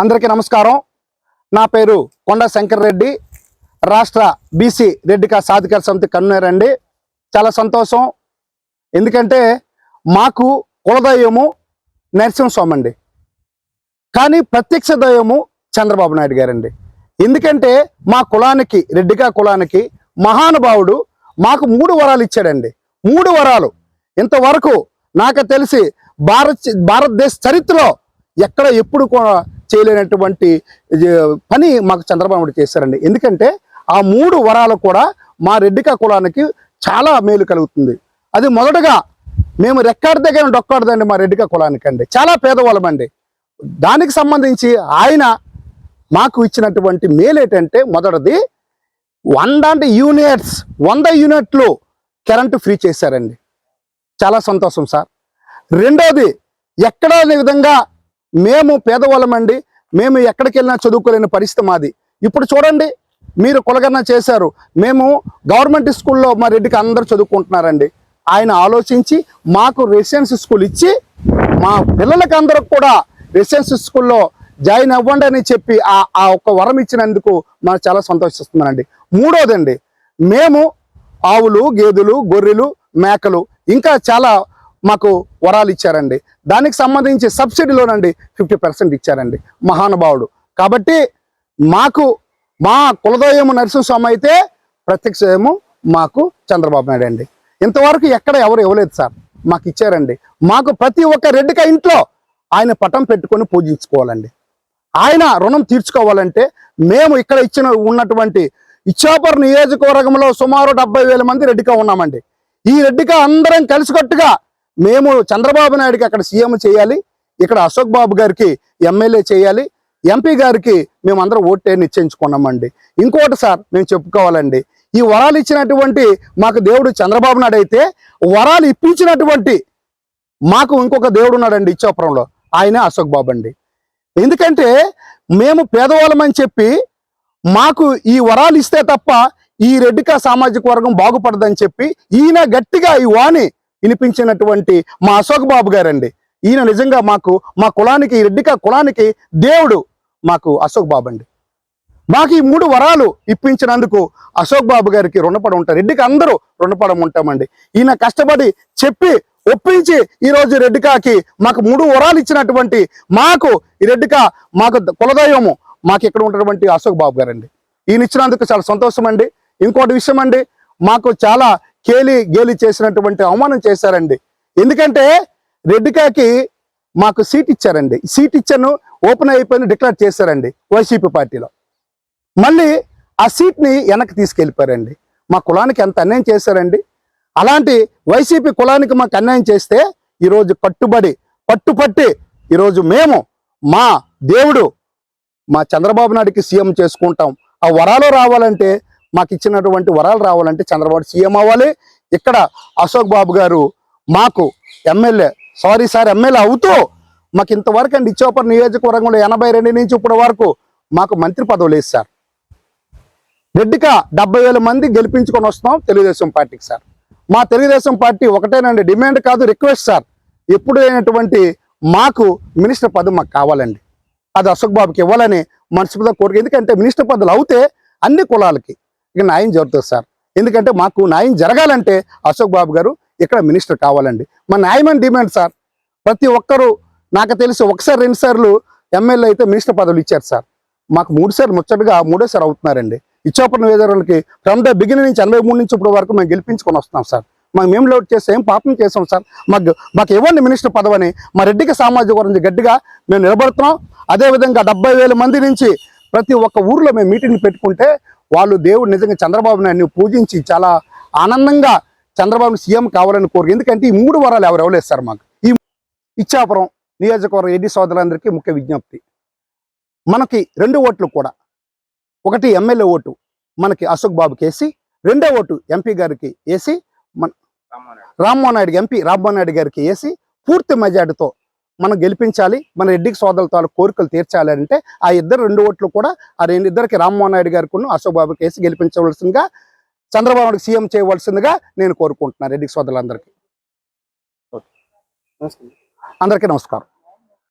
అందరికీ నమస్కారం. నా పేరు కొండ శంకర్ రెడ్డి. రాష్ట్ర బీసీ రెడ్డికా సాధికార సమితి కన్వీనర్ అండి. చాలా సంతోషం. ఎందుకంటే మాకు కులదైవము నరసింహస్వామి అండి. కానీ ప్రత్యక్ష దైవము చంద్రబాబు నాయుడు గారండి. ఎందుకంటే మా కులానికి రెడ్డికా కులానికి మహానుభావుడు మాకు మూడు వరాలు ఇచ్చాడండి. మూడు వరాలు. ఇంతవరకు నాకు తెలిసి భారత్ భారతదేశ చరిత్రలో ఎక్కడ ఎప్పుడు కూడా చేయలేనటువంటి పని మాకు చంద్రబాబు చేశారండి. ఎందుకంటే ఆ మూడు వరాలు కూడా మా రెడ్డికా కులానికి చాలా మేలు కలుగుతుంది. అది మొదటగా మేము రెక్కాడి దగ్గర డొక్కాడదండి మా రెడ్డికా కులానికి అండి చాలా పేదవాళ్ళమండి. దానికి సంబంధించి ఆయన మాకు ఇచ్చినటువంటి మేలు ఏంటంటే మొదటిది వంద యూనిట్స్ వంద యూనిట్లు కరెంటు ఫ్రీ చేశారండి. చాలా సంతోషం సార్. రెండోది ఎక్కడ విధంగా మేము పేదవాళ్ళమండి మేము ఎక్కడికి వెళ్ళినా చదువుకోలేని పరిస్థితి మాది. ఇప్పుడు చూడండి మీరు కులగన్న చేశారు. మేము గవర్నమెంట్ స్కూల్లో మా రెడ్డికి అందరూ చదువుకుంటున్నారండి. ఆయన ఆలోచించి మాకు రెసిడెన్సీ స్కూల్ ఇచ్చి మా పిల్లలకి అందరికి కూడా రెసిడెన్సీ స్కూల్లో జాయిన్ అవ్వండి అని చెప్పి ఆ ఆ ఒక్క వరం ఇచ్చినందుకు మనం చాలా సంతోషిస్తున్నానండి. మూడోదండి మేము ఆవులు గేదెలు గొర్రెలు మేకలు ఇంకా చాలా మాకు వరాలు ఇచ్చారండి. దానికి సంబంధించి సబ్సిడీలోనండి ఫిఫ్టీ పర్సెంట్ ఇచ్చారండి. మహానుభావుడు. కాబట్టి మాకు మా కులదోయము నరసింహస్వామి అయితే ప్రత్యక్షము మాకు చంద్రబాబు నాయుడు అండి. ఇంతవరకు ఎక్కడ ఎవరు ఇవ్వలేదు సార్. మాకు ఇచ్చారండి. మాకు ప్రతి ఒక్క రెడ్డిక ఇంట్లో ఆయన పటం పెట్టుకొని పూజించుకోవాలండి. ఆయన రుణం తీర్చుకోవాలంటే మేము ఇక్కడ ఇచ్చిన ఉన్నటువంటి ఇచ్చాపర్ నియోజకవర్గంలో సుమారు డెబ్బై వేల మంది రెడ్డిగా ఉన్నామండి. ఈ రెడ్డిగా అందరం కలిసికట్టుగా మేము చంద్రబాబు నాయుడుకి అక్కడ సీఎం చేయాలి ఇక్కడ అశోక్ బాబు గారికి ఎమ్మెల్యే చేయాలి ఎంపీ గారికి మేమందరం ఓటే నిశ్చయించుకున్నామండి. ఇంకోటి సార్ మేము చెప్పుకోవాలండి ఈ వరాలు ఇచ్చినటువంటి మాకు దేవుడు చంద్రబాబు నాయుడు అయితే వరాలు ఇప్పించినటువంటి మాకు ఇంకొక దేవుడు ఉన్నాడండి ఇచ్చాపురంలో ఆయన అశోక్ బాబు అండి. ఎందుకంటే మేము పేదవాళ్ళమని చెప్పి మాకు ఈ వరాలు ఇస్తే తప్ప ఈ రెడ్డికా సామాజిక వర్గం బాగుపడదని చెప్పి ఈయన గట్టిగా ఈ వాణి వినిపించినటువంటి మా అశోక్ బాబు గారండి. ఈయన నిజంగా మాకు మా కులానికి ఈ రెడ్డిక కులానికి దేవుడు మాకు అశోక్ బాబు అండి. మాకు ఈ మూడు వరాలు ఇప్పించినందుకు అశోక్ బాబు గారికి రుణపడి ఉంటారు రెడ్డికి అందరూ రుణపడం ఉంటామండి. ఈయన కష్టపడి చెప్పి ఒప్పించి ఈ రోజు రెడ్డికాకి మాకు మూడు వరాలు ఇచ్చినటువంటి మాకు ఈ రెడ్డిక మాకు కులదైవము మాకు ఇక్కడ ఉన్నటువంటి అశోక్ బాబు గారండి. ఈయన ఇచ్చినందుకు చాలా సంతోషం అండి ఇంకోటి విషయం అండి మాకు చాలా కేలి గేలి చేసినటువంటి అవమానం చేశారండి. ఎందుకంటే రెడ్డికాకి మాకు సీట్ ఇచ్చారండి. సీట్ ఇచ్చాను ఓపెన్ అయిపోయిన డిక్లేర్ చేశారండి వైసీపీ పార్టీలో. మళ్ళీ ఆ సీట్ని వెనక్కి తీసుకెళ్ళిపోయారండి. మా కులానికి ఎంత అన్యాయం చేశారండి. అలాంటి వైసీపీ కులానికి మాకు అన్యాయం చేస్తే ఈరోజు కట్టుబడి పట్టుపట్టి ఈరోజు మేము మా దేవుడు మా చంద్రబాబు నాయుడికి సీఎం చేసుకుంటాం. ఆ వరాలు రావాలంటే మాకు ఇచ్చినటువంటి వరాలు రావాలంటే చంద్రబాబు సీఎం అవ్వాలి. ఇక్కడ అశోక్ బాబు గారు మాకు ఎమ్మెల్యే సారీ సార్ ఎమ్మెల్యే అవుతూ మాకు ఇంతవరకు అండి ఇచ్చోపర్ నియోజకవర్గంలో ఎనభై రెండు నుంచి ఇప్పటి వరకు మాకు మంత్రి పదవి లేదు సార్. రెడ్డిగా డెబ్బై వేల మంది గెలిపించుకొని వస్తున్నాం తెలుగుదేశం పార్టీకి సార్. మా తెలుగుదేశం పార్టీ ఒకటేనండి డిమాండ్ కాదు రిక్వెస్ట్ సార్. ఎప్పుడైనటువంటి మాకు మినిస్టర్ పదవి మాకు కావాలండి. అది అశోక్ బాబుకి ఇవ్వాలని మనస్ఫూర్తిగా కోరిక ఎందుకంటే మినిస్టర్ పదవులు అవుతే అన్ని కులాలకి ఇక న్యాయం జరుగుతుంది సార్. ఎందుకంటే మాకు న్యాయం జరగాలంటే అశోక్ బాబు గారు ఇక్కడ మినిస్టర్ కావాలండి. మా న్యాయమైన డిమాండ్ సార్. ప్రతి ఒక్కరూ నాకు తెలిసి ఒకసారి రెండు సార్లు ఎమ్మెల్యే అయితే మినిస్టర్ పదవులు ఇచ్చారు సార్. మాకు మూడు సార్లు ముచ్చటగా మూడోసారి అవుతున్నారండి. ఇచ్చాపురం నియోజకవర్గానికి ఫ్రమ్ ద బిగినింగ్ నుంచి ఎనభై మూడు నుంచి ఇప్పుడు వరకు మేము గెలిపించుకొని వస్తున్నాం సార్. మాకు మేము లోడ్ చేస్తే ఏం పాపం చేసాం సార్. మాకు మాకు ఇవ్వండి మినిస్టర్ పదవని మా రెడ్డికి సామాజిక వర్గం గట్టిగా మేము నిలబడుతున్నాం. అదేవిధంగా డెబ్బై వేల మంది నుంచి ప్రతి ఒక్క ఊర్లో మేము మీటింగ్ పెట్టుకుంటే వాళ్ళు దేవుడు నిజంగా చంద్రబాబు నాయుడిని పూజించి చాలా ఆనందంగా చంద్రబాబు సీఎం కావాలని కోరిక ఎందుకంటే ఈ మూడు వరాలు ఎవరు ఇవ్వలేదు సార్ మాకు. ఈ ఇచ్చాపురం నియోజకవర్గ ఎడ్డి సోదరులందరికీ ముఖ్య విజ్ఞప్తి. మనకి రెండు ఓట్లు కూడా. ఒకటి ఎమ్మెల్యే ఓటు మనకి అశోక్ బాబుకి వేసి రెండో ఓటు ఎంపీ గారికి వేసి మన రామ్మోహన్ నాయుడు ఎంపీ రామ్మోహన్ నాయుడు గారికి వేసి పూర్తి మెజార్టీతో మనం గెలిపించాలి మన రెడ్డికి సోదరులతో వాళ్ళ కోరికలు తీర్చాలి అంటే ఆ ఇద్దరు రెండు ఓట్లు కూడా ఆ రెండు ఇద్దరికి రామ్మోహన్ నాయుడు గారికి అశోక్ బాబుకి వేసి గెలిపించవలసిందిగా చంద్రబాబు నాయుడు సీఎం చేయవలసిందిగా నేను కోరుకుంటున్నాను రెడ్డికి సోదరులందరికీ. అందరికీ నమస్కారం.